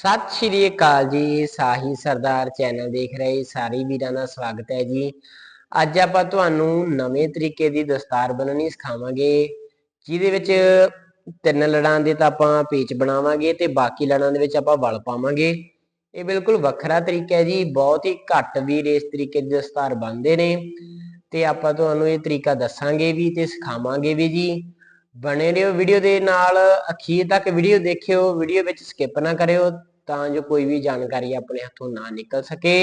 ਸਤਿ ਸ਼੍ਰੀ ਅਕਾਲ ਜੀ। ਸਾਹੀ ਸਰਦਾਰ ਚੈਨਲ ਦੇਖ ਰਹੇ ਸਾਰੇ ਵੀਰਾਂ ਦਾ ਸਵਾਗਤ ਹੈ ਜੀ। ਅੱਜ ਆਪਾਂ ਤੁਹਾਨੂੰ ਨਵੇਂ ਤਰੀਕੇ ਦੀ ਦਸਤਾਰ ਬਣਾਉਣੀ ਸਿਖਾਵਾਂਗੇ, ਜਿਹਦੇ ਵਿੱਚ ਤਿੰਨ ਲੜਾਂ ਦੇ ਤਾਂ ਆਪਾਂ ਪੇਚ ਬਣਾਵਾਂਗੇ ਤੇ ਬਾਕੀ ਲੜਾਂ ਦੇ ਵਿੱਚ ਆਪਾਂ ਵਲ ਪਾਵਾਂਗੇ। ਇਹ ਬਿਲਕੁਲ ਵੱਖਰਾ ਤਰੀਕਾ ਹੈ ਜੀ, ਬਹੁਤ ਹੀ ਘੱਟ ਵੀਰ ਇਸ ਤਰੀਕੇ ਦੀ ਦਸਤਾਰ ਬਣਦੇ ਨੇ। ਤੇ ਆਪਾਂ ਤੁਹਾਨੂੰ ਇਹ ਤਰੀਕਾ ਦੱਸਾਂਗੇ ਵੀ ਤੇ ਸਿਖਾਵਾਂਗੇ ਵੀ ਜੀ। ਬਣੇ ਰਹੋ ਵੀਡੀਓ ਦੇ ਨਾਲ, ਅਖੀਰ ਤੱਕ ਵੀਡੀਓ ਦੇਖਿਓ, ਵੀਡੀਓ ਵਿੱਚ ਸਕਿਪ ਨਾ ਕਰਿਓ। ਤਾਂ ਜੋ ਕੋਈ ਵੀ ਜਾਣਕਾਰੀ ਆਪਣੇ ਹੱਥੋਂ ਨਾ ਨਿਕਲ ਸਕੇ।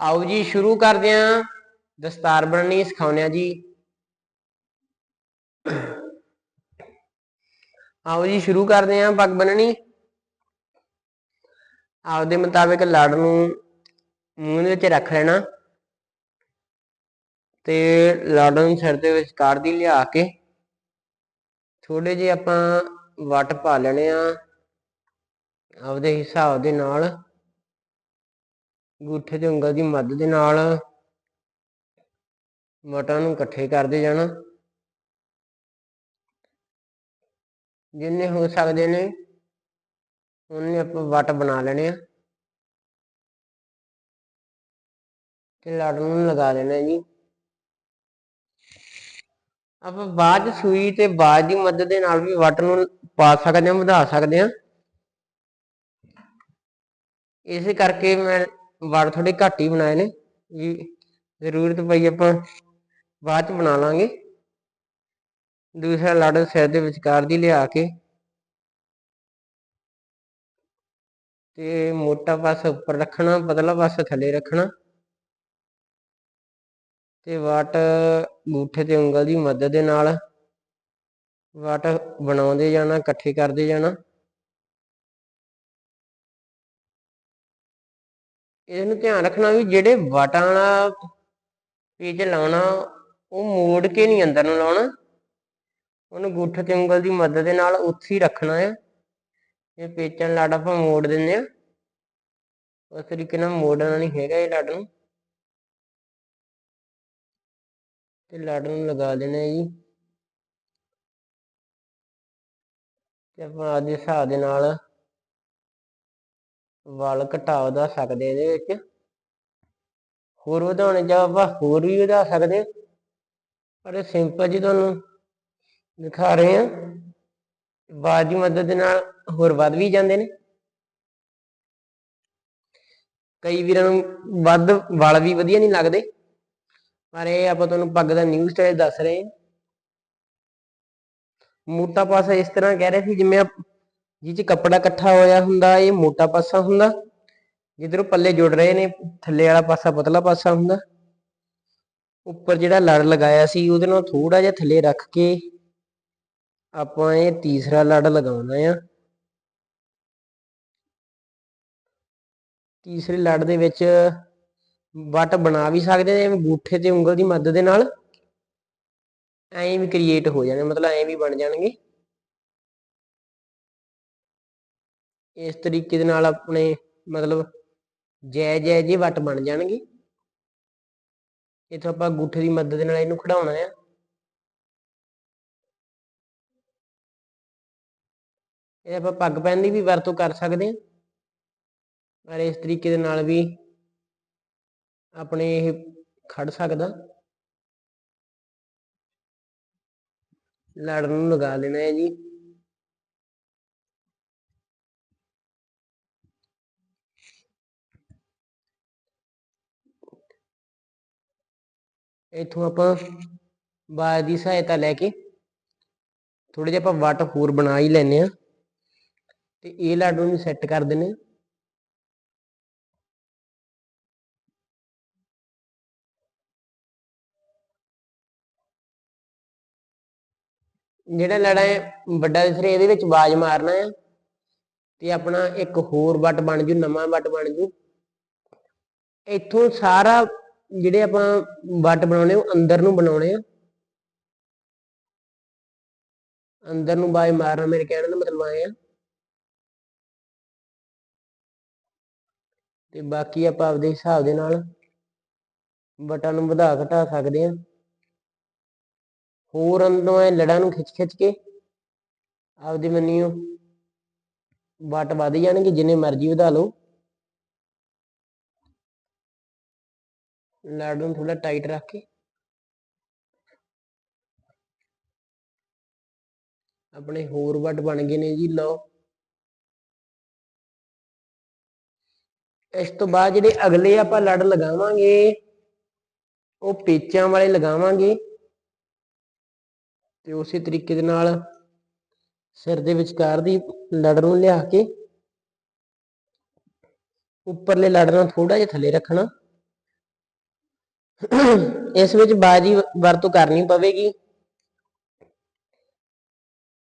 ਆਓ ਜੀ, ਸ਼ੁਰੂ ਕਰਦੇ ਆਂ ਦਸਤਾਰ ਬਣਨੀ ਸਿਖਾਉਂਦੇ ਆ ਜੀ। ਆਓ ਜੀ, ਸ਼ੁਰੂ ਕਰਦੇ ਹਾਂ। ਪੱਗ ਬੰਨਣੀ ਆਪਦੇ ਮੁਤਾਬਿਕ ਲੜ ਨੂੰ ਮੂੰਹ ਦੇ ਵਿੱਚ ਰੱਖ ਲੈਣਾ ਤੇ ਲੜ ਨੂੰ ਸਿਰ ਦੇ ਵਿਚਕਾਰ ਦੀ ਲਿਆ ਕੇ ਥੋੜੇ ਜਿਹੇ ਆਪਾਂ ਵਟ ਪਾ ਲੈਣੇ ਆ। ਆਪਦੇ ਹਿਸਾਬ ਦੇ ਨਾਲ, ਗੁੱਠੇ ਤੇ ਉਂਗਲ ਦੀ ਮਦਦ ਦੇ ਨਾਲ ਵਟਾਂ ਨੂੰ ਇਕੱਠੇ ਕਰਦੇ ਜਾਣਾ। ਜਿੰਨੇ ਹੋ ਸਕਦੇ ਨੇ, ਉਹਨੇ ਆਪਾਂ ਵਟ ਬਣਾ ਲੈਣੇ ਆ। ਤੇ ਲੜ ਨੂੰ ਲਗਾ ਦੇਣਾ ਜੀ। ਆਪਾਂ ਬਾਅਦ ਸੂਈ ਤੇ ਬਾਅਦ ਦੀ ਮਦਦ ਦੇ ਨਾਲ ਵੀ ਵਟ ਨੂੰ ਪਾ ਸਕਦੇ ਹਾਂ ਵਧਾ ਸਕਦੇ ਹਾਂ ਇਸੇ ਕਰਕੇ ਮੈਂ ਵੜ ਥੋੜੇ ਘੱਟ ਹੀ ਬਣਾਏ ਨੇ, ਵੀ ਜ਼ਰੂਰਤ ਪਈ ਆਪਾਂ ਬਾਅਦ ਚ ਬਣਾ ਲਾਂਗੇ। ਦੂਸਰਾ ਲੜ ਸਿਰ ਦੇ ਵਿਚਕਾਰ ਦੀ ਲਿਆ ਕੇ ਤੇ ਮੋਟਾ ਪਾਸਾ ਉੱਪਰ ਰੱਖਣਾ, ਪਤਲਾ ਪਾਸਾ ਥੱਲੇ ਰੱਖਣਾ। ਤੇ ਵਾਟ ਗੂਠੇ ਤੇ ਉਂਗਲ ਦੀ ਮਦਦ ਦੇ ਨਾਲ ਵਾਟ ਬਣਾਉਂਦੇ ਜਾਣਾ, ਇਕੱਠੇ ਕਰਦੇ ਜਾਣਾ। ਇਹਨੂੰ ਧਿਆਨ ਰੱਖਣਾ ਵੀ ਜਿਹੜੇ ਵਟਾਂ ਵਾਲਾ ਪੇਜ ਲਾਉਣਾ, ਉਹ ਮੋੜ ਕੇ ਨਹੀਂ ਅੰਦਰ ਨੂੰ ਲਾਉਣਾ। ਉਹਨੂੰ ਗੁੱਠ ਤੇ ਉਂਗਲ ਦੀ ਮਦਦ ਦੇ ਨਾਲ ਉੱਥੇ ਹੀ ਰੱਖਣਾ ਹੈ ਇਹ ਪੇਚਾਂ ਲੜ ਆਪਾਂ ਮੋੜ ਦਿੰਦੇ ਆ। ਉਸ ਤਰੀਕੇ ਨਾਲ ਮੋੜਨਾ ਨਹੀਂ ਹੈਗਾ ਇਹ ਲੜ ਨੂੰ। ਤੇ ਲੜ ਨੂੰ ਲਗਾ ਦੇਣਾ ਜੀ। ਤੇ ਆਪਾਂ ਆਦੇ ਹਿਸਾਬ ਦੇ ਨਾਲ ਵਾਲ ਘਟਾ ਵਧਾ ਸਕਦੇ ਇਹਦੇ ਵਿੱਚ। ਹੋਰ ਵਧਾਉਣੇ ਜਾਂ ਆਪਾਂ ਹੋਰ ਵੀ ਵਧਾ ਸਕਦੇ ਪਰ ਇਹ ਸਿੰਪਲ ਜੀ ਤੁਹਾਨੂੰ ਦਿਖਾ ਰਹੇ ਹਾਂ। ਬਾਜ ਦੀ ਮਦਦ ਦੇ ਨਾਲ ਹੋਰ ਵੱਧ ਵੀ ਜਾਂਦੇ ਨੇ। ਕਈ ਵੀਰਾਂ ਨੂੰ ਵੱਧ ਵਾਲ ਵੀ ਵਧੀਆ ਨਹੀਂ ਲੱਗਦੇ। ਪਰ ਇਹ ਆਪਾਂ ਤੁਹਾਨੂੰ ਪੱਗ ਦਾ ਨਿਊ ਸਟਾਈਲ ਦੱਸ ਰਹੇ ਹਾਂ। ਮੋਟਾ ਪਾਸਾ ਇਸ ਤਰ੍ਹਾਂ ਕਹਿ ਰਹੇ ਸੀ ਜਿਵੇਂ ਜਿਹ ਚ ਕੱਪੜਾ ਇਕੱਠਾ ਹੋਇਆ ਹੁੰਦਾ, ਇਹ ਮੋਟਾ ਪਾਸਾ ਹੁੰਦਾ। ਜਿੱਧਰੋਂ ਪੱਲੇ ਜੁੜ ਰਹੇ ਨੇ, ਥੱਲੇ ਵਾਲਾ ਪਾਸਾ ਪਤਲਾ ਪਾਸਾ ਹੁੰਦਾ। ਉੱਪਰ ਜਿਹੜਾ ਲੜ ਲਗਾਇਆ ਸੀ, ਉਹਦੇ ਨਾਲ ਥੋੜਾ ਜਿਹਾ ਥੱਲੇ ਰੱਖ ਕੇ ਆਪਾਂ ਇਹ ਤੀਸਰਾ ਲੜ ਲਗਾਉਣਾ ਆ। ਤੀਸਰੇ ਲੜ ਦੇ ਵਿੱਚ ਵਟ ਬਣਾ ਵੀ ਸਕਦੇ ਨੇ ਬੂਠੇ ਤੇ ਉਂਗਲ ਦੀ ਮਦਦ ਦੇ ਨਾਲ। ਐਂ ਵੀ ਕ੍ਰੀਏਟ ਹੋ ਜਾਣੇ, ਮਤਲਬ ਐਂ ਵੀ ਬਣ ਜਾਣਗੇ। ਇਸ ਤਰੀਕੇ ਦੇ ਨਾਲ ਆਪਣੇ ਮਤਲਬ ਜੈ ਜੈ ਜੇ ਵਟ ਬਣ ਜਾਣਗੇ। ਇਥੋਂ ਆਪਾਂ ਗੁੱਠੇ ਦੀ ਮਦਦ ਨਾਲ ਇਹਨੂੰ ਖੜਾਉਣਾ ਆ। ਇਹ ਆਪਾਂ ਪੱਗ ਪੈਣ ਦੀ ਵੀ ਵਰਤੋਂ ਕਰ ਸਕਦੇ ਹਾਂ ਪਰ ਇਸ ਤਰੀਕੇ ਦੇ ਨਾਲ ਵੀ ਆਪਣੇ ਇਹ ਖੜ ਸਕਦਾ। ਲੜ ਨੂੰ ਲਗਾ ਲੈਣਾ ਹੈ ਜੀ। ਇਥੋਂ ਆਪਾਂ ਬਾਜ ਦੀ ਸਹਾਇਤਾ ਲੈ ਕੇ ਥੋੜੇ ਜਿਹਾ ਆਪਾਂ ਵਟ ਹੋਰ ਬਣਾ ਹੀ ਲੈਨੇ ਆ ਤੇ ਇਹ ਲਾਡੂ ਨੂੰ ਸੈੱਟ ਕਰ ਦਿੰਨੇ ਜਿਹੜਾ ਲੜਾ ਹੈ ਵੱਡਾ ਦਿਸ ਇਹਦੇ ਵਿੱਚ ਬਾਜ ਮਾਰਨਾ ਹੈ ਤੇ ਆਪਣਾ ਇੱਕ ਹੋਰ ਵਟ ਬਣ ਜੂ, ਨਵਾਂ ਵਟ ਬਣ ਜੂ। ਇੱਥੋਂ ਸਾਰਾ ਜਿਹੜੇ ਆਪਾਂ ਵੱਟ ਬਣਾਉਣੇ, ਉਹ ਅੰਦਰ ਨੂੰ ਬਣਾਉਣੇ ਆ। ਅੰਦਰ ਨੂੰ ਬਾਈ ਮਾਰਨਾ, ਮੇਰੇ ਕਹਿਣ ਦਾ ਮਤਲਬ ਆਇਆ ਤੇ ਬਾਕੀ ਆਪਾਂ ਆਪਦੇ ਹਿਸਾਬ ਦੇ ਨਾਲ ਬਟਨ ਨੂੰ ਵਧਾ ਘਟਾ ਸਕਦੇ ਆ। ਹੋਰ ਅੰਦਰੋਂ ਇਹ ਲੜਾਂ ਨੂੰ ਖਿੱਚ ਖਿੱਚ ਕੇ ਆਪਦੇ ਮੰਨੀਓ, ਵਾਟ ਵਧ ਜਾਣਗੇ, ਜਿੰਨੇ ਮਰਜ਼ੀ ਵਧਾ ਲਓ। ਲੜ ਨੂੰ ਥੋੜਾ ਟਾਈਟ ਰੱਖ ਕੇ। ਆਪਣੇ ਹੋਰ ਵੱਟ ਬਣ ਗਏ ਨੇ ਜੀ, ਲਓ। ਇਸ ਤੋਂ ਬਾਅਦ ਜਿਹੜੇ ਅਗਲੇ ਆਪਾਂ ਲੜ ਲਗਾਵਾਂਗੇ, ਉਹ ਪੇਚਾਂ ਵਾਲੇ ਲਗਾਵਾਂਗੇ। ਤੇ ਉਸੇ ਤਰੀਕੇ ਦੇ ਨਾਲ ਸਿਰ ਦੇ ਵਿਚਕਾਰ ਦੀ ਲੜ ਨੂੰ ਲਿਆ ਕੇ, ਉੱਪਰਲੇ ਲੜ ਨੂੰ ਥੋੜਾ ਜਿਹਾ ਥੱਲੇ ਰੱਖਣਾ। ਇਸ ਵਿੱਚ ਬਾਜੀ ਵਰਤੋਂ ਕਰਨੀ ਪਵੇਗੀ।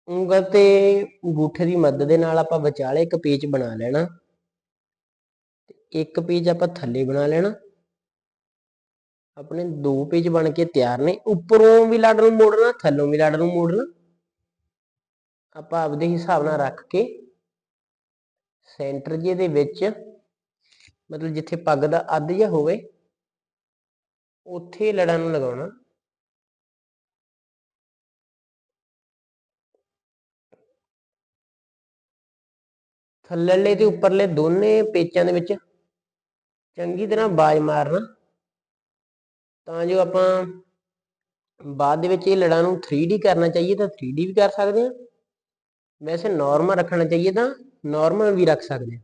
ਉਂਗਲ ਤੇ ਅੰਗੂਠੇ ਦੀ ਮਦਦ ਦੇ ਨਾਲ ਆਪਾਂ ਵਿਚਾਲੇ ਇੱਕ ਪੇਚ ਬਣਾ ਲੈਣਾ। ਇੱਕ ਪੇਜ ਆਪਾਂ ਥੱਲੇ ਬਣਾ ਲੈਣਾ। ਆਪਣੇ ਦੋ ਪੇਜ ਬਣ ਕੇ ਤਿਆਰ ਨੇ। ਉੱਪਰੋਂ ਵੀ ਲੜ ਨੂੰ ਮੋੜਨਾ, ਥੱਲੋਂ ਵੀ ਲੜ ਨੂੰ ਮੋੜਨਾ। ਆਪਾਂ ਆਪਦੇ ਹਿਸਾਬ ਨਾਲ ਰੱਖ ਕੇ ਸੈਂਟਰ ਜੇ ਦੇ ਵਿੱਚ, ਮਤਲਬ ਜਿੱਥੇ ਪੱਗ ਦਾ ਅੱਧ ਜਿਹਾ ਹੋਵੇ ਉੱਥੇ ਲੜਾਂ ਨੂੰ ਲਗਾਉਣਾ। ਥੱਲੇਲੇ ਤੇ ਉੱਪਰਲੇ ਦੋਨੇ ਪੇਚਾਂ ਦੇ ਵਿੱਚ ਚੰਗੀ ਤਰ੍ਹਾਂ ਬਾਜ ਮਾਰਨਾ। ਤਾਂ ਜੋ ਆਪਾਂ ਬਾਅਦ ਦੇ ਵਿੱਚ ਇਹ ਲੜਾਂ ਨੂੰ 3D ਕਰਨਾ ਚਾਹੀਏ ਤਾਂ 3D ਵੀ ਕਰ ਸਕਦੇ ਹਾਂ। ਵੈਸੇ ਨਾਰਮਲ ਰੱਖਣਾ ਚਾਹੀਏ ਤਾਂ ਨਾਰਮਲ ਵੀ ਰੱਖ ਸਕਦੇ ਹਾਂ।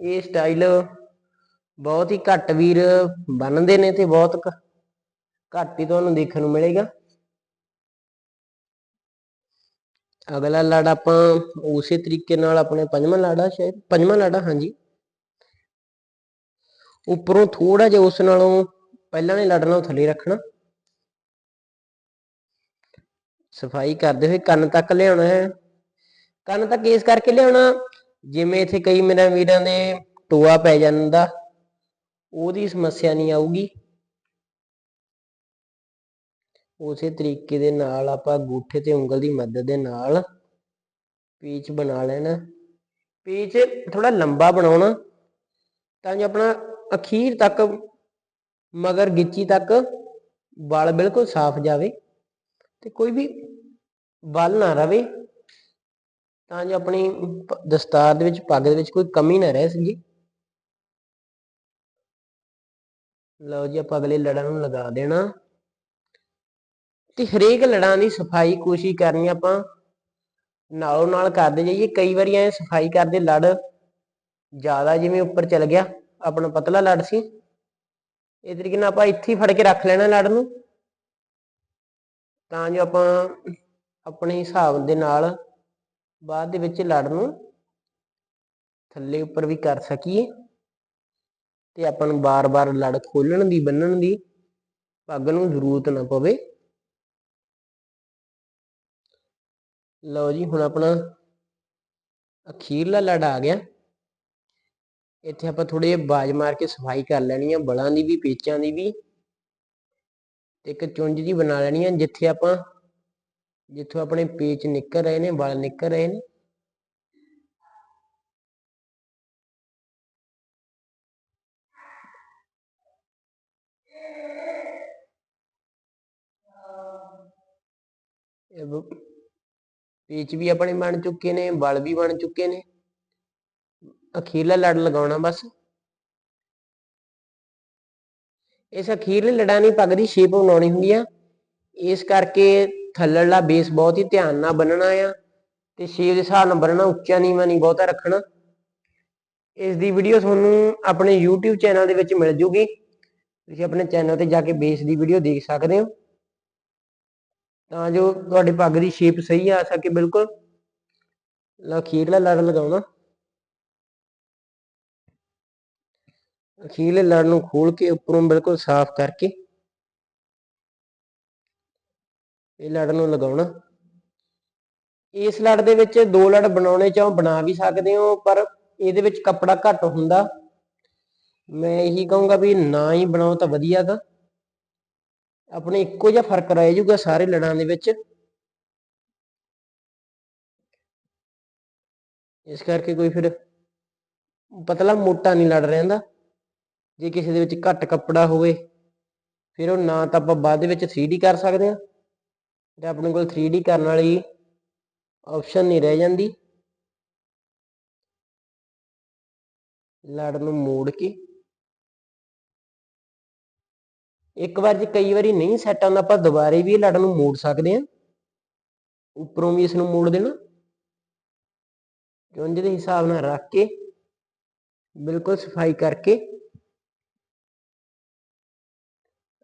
ਇਹ ਸਟਾਈਲ ਬਹੁਤ ਹੀ ਘੱਟ ਵੀਰ ਬੰਨਦੇ ਨੇ ਤੇ ਬਹੁਤ ਘੱਟ ਹੀ ਤੁਹਾਨੂੰ ਦੇਖਣ ਨੂੰ ਮਿਲੇਗਾ। ਅਗਲਾ ਲੜ ਆਪਾਂ ਉਸੇ ਤਰੀਕੇ ਨਾਲ ਆਪਣੇ ਪੰਜਵਾਂ ਲਾੜਾ ਸ਼ਾਇਦ, ਪੰਜਵਾਂ ਲਾੜਾ, ਹਾਂਜੀ। ਉੱਪਰੋਂ ਥੋੜਾ ਜਿਹਾ ਉਸ ਨਾਲੋਂ ਪਹਿਲਾਂ ਨੇ ਲੜ ਨੂੰ ਥੱਲੇ ਰੱਖਣਾ। ਸਫ਼ਾਈ ਕਰਦੇ ਹੋਏ ਕੰਨ ਤੱਕ ਲਿਆਉਣਾ ਹੈ। ਕੰਨ ਤੱਕ ਇਸ ਕਰਕੇ ਲਿਆਉਣਾ, ਜਿਵੇਂ ਇੱਥੇ ਕਈ ਮੇਰੇ ਵੀਰਾਂ ਦੇ ਟੋਆ ਪੈ ਜਾਂਦਾ। ਉਹਦੀ ਸਮੱਸਿਆ ਨਹੀਂ ਆਊਗੀ। ਉਸੇ ਤਰੀਕੇ ਦੇ ਨਾਲ ਆਪਾਂ ਗੂਠੇ ਤੇ ਉਂਗਲ ਦੀ ਮਦਦ ਦੇ ਨਾਲ ਪੇਚ ਬਣਾ ਲੈਣਾ। ਪੇਚ ਥੋੜਾ ਲੰਬਾ ਬਣਾਉਣਾ ਤਾਂ ਜੋ ਆਪਣਾ ਅਖੀਰ ਤੱਕ, ਮਗਰ ਗਿੱਚੀ ਤੱਕ ਬਲ ਬਿਲਕੁਲ ਸਾਫ਼ ਜਾਵੇ ਤੇ ਕੋਈ ਵੀ ਬਲ ਨਾ ਰਵੇ ਤਾਂ ਜੋ ਆਪਣੀ ਦਸਤਾਰ ਦੇ ਵਿੱਚ, ਪੱਗ ਦੇ ਵਿੱਚ ਕੋਈ ਕਮੀ ਨਾ ਰਹਿ ਸਕੇ। ਲਓ ਜੀ, ਆਪਾਂ ਅਗਲੇ ਲੜਾਂ ਨੂੰ ਲਗਾ ਦੇਣਾ। ਤੇ ਹਰੇਕ ਲੜਾਂ ਦੀ ਸਫ਼ਾਈ ਕੋਸ਼ਿਸ਼ ਕਰਨੀ ਆਪਾਂ। ਨਾਲੋਂ ਨਾਲ ਕਰਦੇ ਜਾਈਏ, ਕਈ ਵਾਰੀ ਐ ਸਫ਼ਾਈ ਕਰਦੇ ਲੜ ਜ਼ਿਆਦਾ ਜਿਵੇਂ ਉੱਪਰ ਚਲ ਗਿਆ, ਆਪਣਾ ਪਤਲਾ ਲੜ ਸੀ। ਇਹ ਤਰੀਕੇ ਨਾਲ ਆਪਾਂ ਇੱਥੇ ਫੜ ਕੇ ਰੱਖ ਲੈਣਾ ਲੜ ਨੂੰ। ਤਾਂ ਜੋ ਆਪਾਂ ਆਪਣੇ ਹਿਸਾਬ ਦੇ ਨਾਲ ਬਾਅਦ ਦੇ ਵਿੱਚ ਲੜ ਨੂੰ ਥੱਲੇ ਉੱਪਰ ਵੀ ਕਰ ਸਕੀਏ। ਤੇ ਆਪਾਂ ਨੂੰ ਬਾਰ-ਬਾਰ ਲੜ ਖੋਲਣ ਦੀ, ਬੰਨਣ ਦੀ ਪੱਗ ਨੂੰ ਜ਼ਰੂਰਤ ਨਾ ਪਵੇ। ਲਓ ਜੀ, ਹੁਣ ਆਪਣਾ ਅਖੀਰਲਾ ਲੜ ਆ ਗਿਆ। ਇੱਥੇ ਆਪਾਂ ਥੋੜੇ ਬਾਜ ਮਾਰ ਕੇ ਸਫ਼ਾਈ ਕਰ ਲੈਣੀ ਆ, ਬਲਾਂ ਦੀ ਵੀ, ਪੇਚਾਂ ਦੀ ਵੀ ਤੇ ਇੱਕ ਚੁੰਝ ਜੀ ਬਣਾ ਲੈਣੀ ਆ, ਜਿੱਥੇ ਆਪਾਂ, ਜਿੱਥੋਂ ਆਪਣੇ ਪੇਚ ਨਿਕਲ ਰਹੇ ਨੇ, ਬਲ ਨਿਕਲ ਰਹੇ ਨੇ। ਪੇਚ ਵੀ ਆਪਣੇ ਬਣ ਚੁੱਕੇ ਨੇ, ਬਲ ਵੀ ਬਣ ਚੁੱਕੇ ਨੇ। ਅਖੀਰਲਾ ਲੜ ਲਗਾਉਣਾ ਬਸ। ਇਸ ਅਖੀਰਲੇ ਲੜਾਂ ਦੀ ਪੱਗ ਦੀ ਸ਼ੇਪ ਬਣਾਉਣੀ ਹੁੰਦੀ ਆ। ਇਸ ਕਰਕੇ ਥੱਲੜਲਾ ਬੇਸ ਬਹੁਤ ਹੀ ਧਿਆਨ ਨਾਲ ਬੰਨਣਾ ਆ ਤੇ ਸ਼ੇਪ ਦੇ ਹਿਸਾਬ ਨਾਲ ਬੰਨਣਾ, ਉੱਚਾ ਨੀਵਾਂ ਨਹੀਂ, ਬਹੁਤਾ ਰੱਖਣਾ। ਇਸ ਦੀ ਵੀਡੀਓ ਤੁਹਾਨੂੰ ਆਪਣੇ YouTube ਚੈਨਲ ਦੇ ਵਿੱਚ ਮਿਲ ਜੂਗੀ। ਤੁਸੀਂ ਆਪਣੇ ਚੈਨਲ ਤੇ ਜਾ ਕੇ ਬੇਸ ਦੀ ਵੀਡੀਓ ਦੇਖ ਸਕਦੇ ਹੋ। ਤਾਂ ਜੋ ਤੁਹਾਡੇ ਪੱਗ ਦੀ ਸ਼ੇਪ ਸਹੀ ਆ ਸਕੇ, ਬਿਲਕੁਲ। ਅਖੀਰਲਾ ਲੜ ਲਗਾਉਣਾ ਅਖੀਰਲੇ ਲੜ ਨੂੰ ਖੋਲ ਕੇ ਉੱਪਰੋਂ ਬਿਲਕੁਲ ਸਾਫ਼ ਕਰਕੇ ਇਹ ਲੜ ਨੂੰ ਲਗਾਉਣਾ। ਇਸ ਲੜ ਦੇ ਵਿੱਚ ਦੋ ਲੜ ਬਣਾਉਣੇ ਚਾਹੋ, ਬਣਾ ਵੀ ਸਕਦੇ ਹੋ, ਪਰ ਇਹਦੇ ਵਿੱਚ ਕੱਪੜਾ ਘੱਟ ਹੁੰਦਾ। ਮੈਂ ਇਹੀ ਕਹੂੰਗਾ ਵੀ ਨਾ ਹੀ ਬਣਾਓ ਤਾਂ ਵਧੀਆ ਤਾਂ। ਆਪਣੇ ਇੱਕੋ ਜਿਹਾ ਫ਼ਰਕ ਰਹਿ ਜਾਊਗਾ ਸਾਰੇ ਲੜਾਂ ਦੇ ਵਿੱਚ। ਇਸ ਕਰਕੇ ਕੋਈ ਫਿਰ ਪਤਲਾ ਮੋਟਾ ਨਹੀਂ ਲੜ ਰਹਿੰਦਾ। ਜੇ ਕਿਸੇ ਦੇ ਵਿੱਚ ਘੱਟ ਕੱਪੜਾ ਹੋਵੇ, ਫਿਰ ਉਹ ਨਾ ਤਾਂ ਆਪਾਂ ਬਾਅਦ ਦੇ ਵਿੱਚ 3D ਕਰ ਸਕਦੇ ਆ ਤੇ ਆਪਣੇ ਕੋਲ 3D ਕਰਨ ਵਾਲੀ ਆਪਸ਼ਨ ਨਹੀਂ ਰਹਿ ਜਾਂਦੀ। ਲੜ ਨੂੰ ਮੋੜ ਕੇ ਇੱਕ ਵਾਰ ਜੇ ਕਈ ਵਾਰੀ ਨਹੀਂ ਸੈੱਟ ਆਉਂਦਾ, ਆਪਾਂ ਦੁਬਾਰੇ ਵੀ ਇਹ ਲੜ ਨੂੰ ਮੋੜ ਸਕਦੇ ਹਾਂ। ਉੱਪਰੋਂ ਵੀ ਇਸ ਨੂੰ ਮੋੜ ਦੇਣਾ। ਚੁੰਝ ਦੇ ਹਿਸਾਬ ਨਾਲ ਰੱਖ ਕੇ, ਬਿਲਕੁਲ ਸਫ਼ਾਈ ਕਰਕੇ।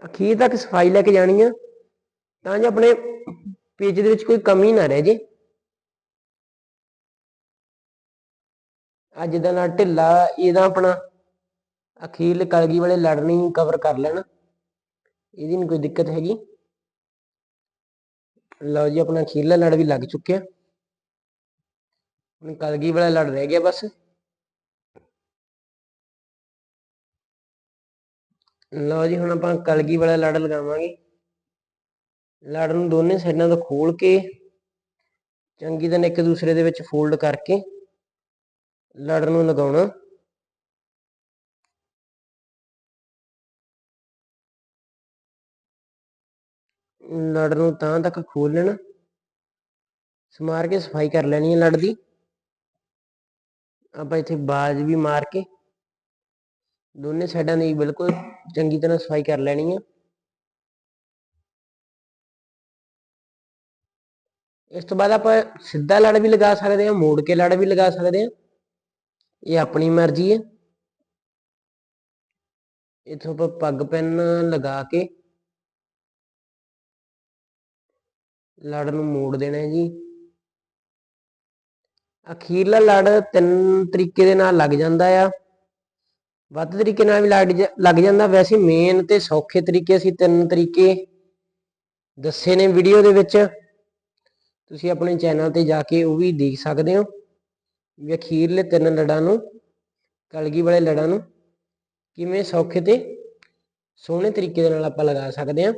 ਅਖੀਰ ਤੱਕ ਸਫ਼ਾਈ ਲੈ ਕੇ ਜਾਣੀ ਆ। ਤਾਂ ਜੋ ਆਪਣੇ ਪੇਜ ਦੇ ਵਿੱਚ ਕੋਈ ਕਮੀ ਨਾ ਰਹਿ ਜੇ। ਅੱਜ ਦਾ ਨਾਲ ਢਿੱਲਾ ਇਹਦਾ ਆਪਣਾ ਅਖੀਰਲੇ ਕਲਗੀ ਵਾਲੇ ਲੜਨੀ ਕਵਰ ਕਰ ਲੈਣਾ। ਇਹਦੀ ਨਹੀਂ ਕੋਈ ਦਿੱਕਤ ਹੈਗੀ? ਲਓ ਜੀ, ਆਪਣਾ ਅਖੀਰਲਾ ਲੜ ਵੀ ਲੱਗ ਚੁੱਕਿਆ। ਹੁਣ ਕਲਗੀ ਵਾਲਾ ਲੜ ਰਹਿ ਗਿਆ ਬਸ। ਲਓ ਜੀ, ਹੁਣ ਆਪਾਂ ਕਲਗੀ ਵਾਲਾ ਲੜ ਲਗਾਵਾਂਗੇ। ਲੜ ਨੂੰ ਦੋਨੇ ਸਾਈਡਾਂ ਤੋਂ ਖੋਲ ਕੇ, ਚੰਗੀ ਤਰ੍ਹਾਂ ਇੱਕ ਦੂਸਰੇ ਦੇ ਵਿੱਚ ਫੋਲਡ ਕਰਕੇ, ਲੜ ਨੂੰ ਲਗਾਉਣਾ। ਲੜ ਨੂੰ ਤਾਂ ਤੱਕ ਖੋਲ ਲੈਣਾ। ਸਮਾਰ ਕੇ ਸਫ਼ਾਈ ਕਰ ਲੈਣੀ ਹੈ ਲੜ ਦੀ ਆਪਾਂ ਇੱਥੇ ਬਾਜ ਵੀ ਮਾਰ ਕੇ ਦੋਨੇ ਸਾਈਡਾਂ ਦੀ ਬਿਲਕੁਲ ਚੰਗੀ ਤਰ੍ਹਾਂ ਸਫ਼ਾਈ ਕਰ ਲੈਣੀ ਹੈ। ਇਸ ਤੋਂ ਬਾਅਦ ਆਪਾਂ ਸਿੱਧਾ ਲੜ ਵੀ ਲਗਾ ਸਕਦੇ ਹਾਂ, ਮੋੜ ਕੇ ਲੜ ਵੀ ਲਗਾ ਸਕਦੇ ਹਾਂ। ਇਹ ਆਪਣੀ ਮਰਜ਼ੀ ਹੈ। ਇਥੋਂ ਆਪਾਂ ਪੱਗ ਪੈਨ ਲਗਾ ਕੇ ਲੜ ਨੂੰ ਮੋੜ ਦੇਣਾ ਹੈ ਜੀ। ਅਖੀਰਲਾ ਲੜ ਤਿੰਨ ਤਰੀਕੇ ਦੇ ਨਾਲ ਲੱਗ ਜਾਂਦਾ ਆ। ਵੱਧ ਤਰੀਕੇ ਨਾਲ ਵੀ ਲੱਗ ਜਾਂਦਾ। ਵੈਸੇ ਮੇਨ ਤੇ ਸੌਖੇ ਤਰੀਕੇ ਅਸੀਂ ਤਿੰਨ ਤਰੀਕੇ ਦੱਸੇ ਨੇ ਵੀਡੀਓ ਦੇ ਵਿੱਚ। ਤੁਸੀਂ ਆਪਣੇ ਚੈਨਲ ਤੇ ਜਾ ਕੇ ਉਹ ਵੀ ਦੇਖ ਸਕਦੇ ਹੋ ਵੀ ਅਖੀਰਲੇ ਤਿੰਨ ਲੜਾਂ ਨੂੰ, ਕਲਗੀ ਵਾਲੇ ਲੜਾਂ ਨੂੰ ਕਿਵੇਂ ਸੌਖੇ ਤੇ ਸੋਹਣੇ ਤਰੀਕੇ ਦੇ ਨਾਲ ਆਪਾਂ ਲਗਾ ਸਕਦੇ ਹਾਂ।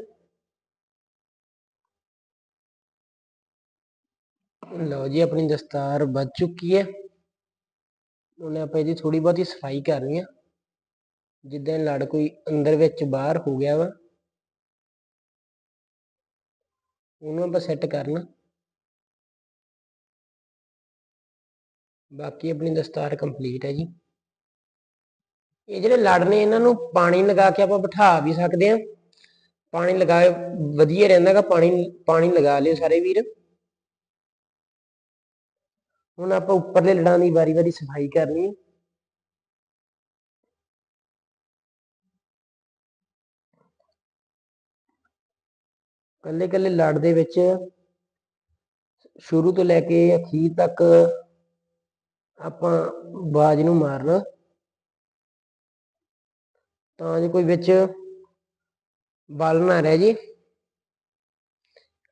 ਲਓ ਜੀ, ਆਪਣੀ ਦਸਤਾਰ ਵੱਜ ਚੁੱਕੀ ਹੈ। ਉਹਨੇ ਆਪਾਂ ਇਹਦੀ ਥੋੜੀ ਬਹੁਤੀ ਸਫ਼ਾਈ ਕਰਨੀ ਆ। ਜਿੱਦਾਂ ਲੜ ਕੋਈ ਅੰਦਰ ਵਿੱਚ ਬਾਹਰ ਹੋ ਗਿਆ ਵਾ। ਉਹਨੂੰ ਆਪਾਂ ਸੈੱਟ ਕਰਨਾ। ਬਾਕੀ ਆਪਣੀ ਦਸਤਾਰ ਕੰਪਲੀਟ ਹੈ ਜੀ। ਇਹ ਜਿਹੜੇ ਲੜ ਨੇ, ਇਹਨਾਂ ਨੂੰ ਪਾਣੀ ਲਗਾ ਕੇ ਆਪਾਂ ਬਿਠਾ ਵੀ ਸਕਦੇ ਆ ਪਾਣੀ ਲਗਾਏ ਵਧੀਆ ਰਹਿੰਦਾਗਾ ਪਾਣੀ ਪਾਣੀ ਲਗਾ ਲਿਓ ਸਾਰੇ ਵੀਰ। ਹੁਣ ਆਪਾਂ ਉੱਪਰਲੇ ਲੜਾਂ ਦੀ ਵਾਰੀ-ਵਾਰੀ ਸਫ਼ਾਈ ਕਰਨੀ ਹੈ। ਕੱਲੇ-ਕੱਲੇ ਲੜ ਦੇ ਵਿੱਚ ਸ਼ੁਰੂ ਤੋਂ ਲੈ ਕੇ ਅਖੀਰ ਤੱਕ ਆਪਾਂ ਬਾਜ ਨੂੰ ਮਾਰਨਾ। ਤਾਂ ਜੇ ਕੋਈ ਵਿੱਚ ਬਲ ਨਾ ਰਹਿ ਜੇ।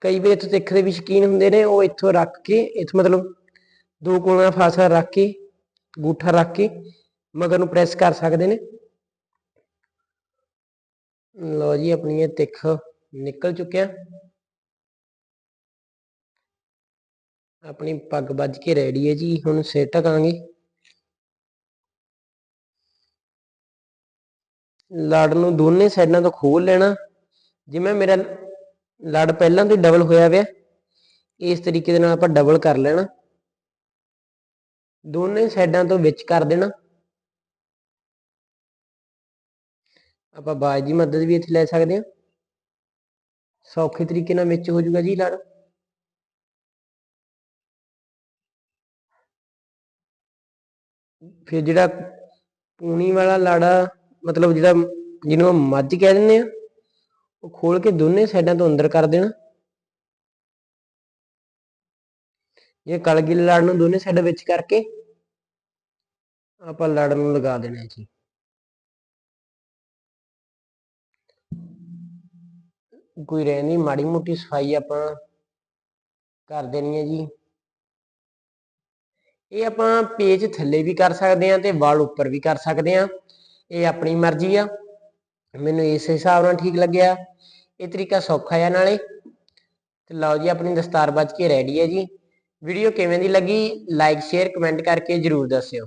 ਕਈ ਵਾਰ ਇੱਥੇ ਸਿੱਖ ਦੇ ਵੀ ਸ਼ਕੀਨ ਹੁੰਦੇ ਨੇ, ਉਹ ਇੱਥੋਂ ਰੱਖ ਕੇ, ਇੱਥੋਂ ਮਤਲਬ ਦੋ ਕੋਲਾਂ ਫਾਸਲਾ ਰੱਖ ਕੇ ਗੂਠਾ ਰੱਖ ਕੇ ਮਗਰ ਨੂੰ ਪ੍ਰੈਸ ਕਰ ਸਕਦੇ ਨੇ। ਲਓ ਜੀ ਆਪਣੀ ਇਹ ਤਿੱਖ ਨਿਕਲ ਚੁੱਕਿਆ। ਆਪਣੀ ਪੱਗ ਵੱਜ ਕੇ ਰੈਡੀ ਹੈ ਜੀ, ਹੁਣ ਸਿਰ ਟਕਾਂਗੇ ਲੜ ਨੂੰ ਦੋਨੇ ਸਾਈਡਾਂ ਤੋਂ ਖੋਲ ਲੈਣਾ। ਜਿਵੇਂ ਮੇਰਾ ਲੜ ਪਹਿਲਾਂ ਤੋਂ ਡਬਲ ਹੋਇਆ ਹੋਇਆ ਇਸ ਤਰੀਕੇ ਦੇ ਨਾਲ ਆਪਾਂ ਡਬਲ ਕਰ ਲੈਣਾ। ਦੋਨੇ ਸਾਈਡਾਂ ਤੋਂ ਵਿੱਚ ਕਰ ਦੇਣਾ। ਆਪਾਂ ਬਾਜ ਦੀ ਮਦਦ ਵੀ ਇੱਥੇ ਲੈ ਸਕਦੇ ਹਾਂ। ਸੌਖੇ ਤਰੀਕੇ ਨਾਲ ਵਿੱਚ ਹੋ ਜਾਊਗਾ ਜੀ ਲੜ। ਫਿਰ ਜਿਹੜਾ ਪੂਣੀ ਵਾਲਾ ਲਾੜਾ, ਮਤਲਬ ਜਿਹੜਾ ਜਿਹਨੂੰ ਮੱਝ ਕਹਿ ਦਿੰਦੇ ਆ ਉਹ ਖੋਲ ਕੇ ਦੋਨੇ ਸਾਈਡਾਂ ਤੋਂ ਅੰਦਰ ਕਰ ਦੇਣਾ। ਇਹ ਕਲਗੀ ਲੜ ਨੂੰ ਦੋਨੇ ਸਾਈਡ ਵਿੱਚ ਕਰਕੇ ਆਪਾਂ ਲੜ ਨੂੰ ਲਗਾ ਦੇਣਾ ਜੀ। ਕੋਈ ਰਹਿੰਦੀ ਮਾੜੀ ਮੋਟੀ ਸਫ਼ਾਈ ਆਪਾਂ ਕਰ ਦੇਣੀ ਹੈ ਜੀ। ਇਹ ਆਪਾਂ ਪੇਜ ਥੱਲੇ ਵੀ ਕਰ ਸਕਦੇ ਆ ਤੇ ਵਾਲ ਉੱਪਰ ਵੀ ਕਰ ਸਕਦੇ ਆ ਇਹ ਆਪਣੀ ਮਰਜ਼ੀ ਆ। ਮੈਨੂੰ ਇਸ ਹਿਸਾਬ ਨਾਲ ਠੀਕ ਲੱਗਿਆ। ਇਹ ਤਰੀਕਾ ਸੌਖਾ ਆ ਨਾਲੇ। ਤੇ ਲਓ ਜੀ, ਆਪਣੀ ਦਸਤਾਰ ਬਚ ਕੇ ਰੈਡੀ ਹੈ ਜੀ। ਵੀਡੀਓ ਕਿਵੇਂ ਦੀ ਲੱਗੀ? ਲਾਈਕ ਸ਼ੇਅਰ ਕਮੈਂਟ ਕਰਕੇ ਜਰੂਰ ਦੱਸਿਓ।